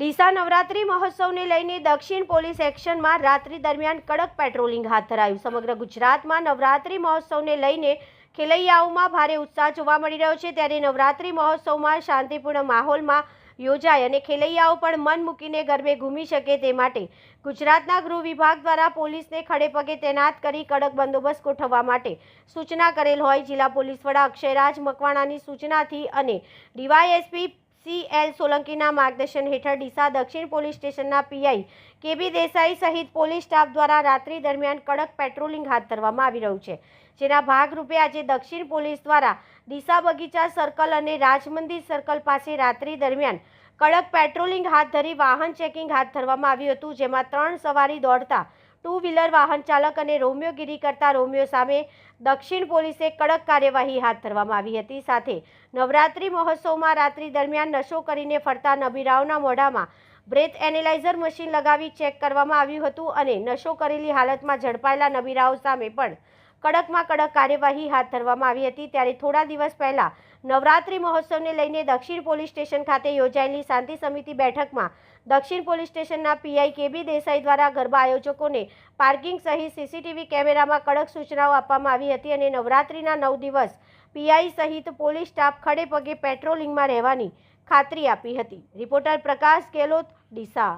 ડીસા નવરાત્રી મહોત્સવને લઈને દક્ષિણ પોલીસ એક્શનમાં રાત્રિ દરમિયાન કડક પેટ્રોલિંગ હાથ ધરાયું. સમગ્ર ગુજરાતમાં નવરાત્રી મહોત્સવને લઈને ખેલૈયાઓમાં ભારે ઉત્સાહ જોવા મળી રહ્યો છે. ત્યારે નવરાત્રી મહોત્સવમાં શાંતિપૂર્ણ માહોલમાં યોજાય અને ખેલૈયાઓ પણ મન મૂકીને ગરબે ઘૂમી શકે તે માટે ગુજરાતના ગૃહ વિભાગ દ્વારા પોલીસને ખડેપગે તૈનાત કરી કડક બંદોબસ્ત ગોઠવવા માટે સૂચના કરેલ હોય. જિલ્લા પોલીસ વડા અક્ષયરાજ મકવાણાની સૂચનાથી અને ડીવાયએસપી સી એલ સોલંકીના માર્ગદર્શન હેઠળ ડીસા દક્ષિણ પોલીસ સ્ટેશનના પીઆઈ કેબી દેસાઈ સહિત પોલીસ સ્ટાફ દ્વારા રાત્રિ દરમિયાન કડક પેટ્રોલિંગ હાથ ધરવામાં આવી રહ્યું છે. જેના ભાગરૂપે આજે દક્ષિણ પોલીસ દ્વારા ડીસા બગીચા સર્કલ અને રાજમંદિર સર્કલ પાસે રાત્રિ દરમિયાન કડક પેટ્રોલિંગ હાથ ધરી વાહન ચેકિંગ હાથ ધરવામાં આવ્યું હતું, જેમાં ત્રણ સવારી દોડતા ટુ વ્હીલર વાહન ચાલક અને રોમિયોગીરી કરતા રોમિયો સામે દક્ષિણ પોલીસે કડક કાર્યવાહી હાથ ધરવામાં આવી હતી. સાથે નવરાત્રી મહોત્સવમાં રાત્રિ દરમિયાન નશો કરીને ફરતા નબીરાઓના મોઢામાં બ્રેથ એનેલાઇઝર મશીન લગાવી ચેક કરવામાં આવ્યું હતું અને નશો કરેલી હાલતમાં ઝડપાયેલા નબીરાઓ સામે પણ કડકમાં કડક કાર્યવાહી હાથ ધરવામાં આવી હતી. ત્યારે થોડા દિવસ પહેલા નવરાત્રી મહોત્સવને લઈને દક્ષિણ પોલીસ સ્ટેશન ખાતે યોજાયેલી શાંતિ સમિતિ બેઠકમાં દક્ષિણ પોલીસ સ્ટેશનના P I K B Desai દ્વારા ગરબા આયોજકોને પાર્કિંગ સહિત સીસીટીવી કેમેરામાં કડક સૂચનાઓ આપવામાં આવી હતી અને નવરાત્રીના નવ દિવસ પીઆઈ સહિત પોલીસ સ્ટાફ ખડે પગે પેટ્રોલિંગમાં રહેવાની ખાતરી આપી હતી. રિપોર્ટર પ્રકાશ ગેલોત, ડીસા.